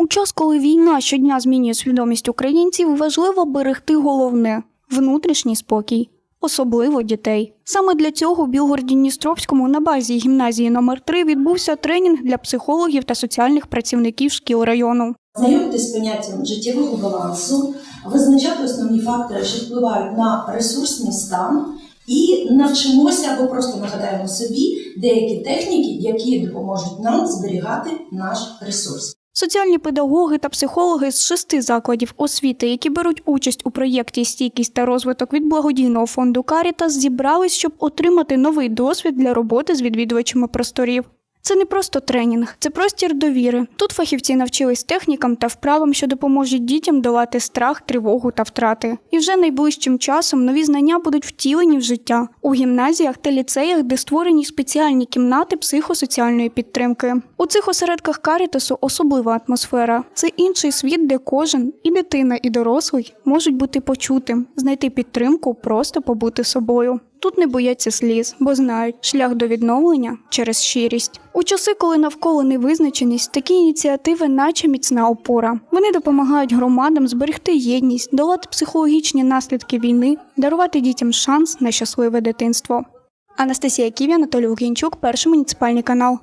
У час, коли війна щодня змінює свідомість українців, важливо берегти головне внутрішній спокій, особливо дітей. Саме для цього в Білгороді-Дністровському на базі гімназії номер 3 відбувся тренінг для психологів та соціальних працівників шкіл району. Знайомитись з поняттям життєвого балансу, визначати основні фактори, що впливають на ресурсний стан, і навчимося або просто нагадаємо собі деякі техніки, які допоможуть нам зберігати наш ресурс. Соціальні педагоги та психологи з шести закладів освіти, які беруть участь у проєкті Стійкість та розвиток від благодійного фонду Карітас, зібрались, щоб отримати новий досвід для роботи з відвідувачами просторів. Це не просто тренінг, це простір довіри. Тут фахівці навчились технікам та вправам, що допоможуть дітям долати страх, тривогу та втрати. І вже найближчим часом нові знання будуть втілені в життя у гімназіях та ліцеях, де створені спеціальні кімнати психосоціальної підтримки. У цих осередках Карітасу особлива атмосфера. Це інший світ, де кожен і дитина, і дорослий можуть бути почутим, знайти підтримку, просто побути собою. Тут не бояться сліз, бо знають шлях до відновлення через щирість. У часи, коли навколо невизначеність, такі ініціативи, наче міцна опора. Вони допомагають громадам зберегти єдність, долати психологічні наслідки війни, дарувати дітям шанс на щасливе дитинство. Анастасія Ківі, Анатолій Лукінчук, перший муніципальний канал.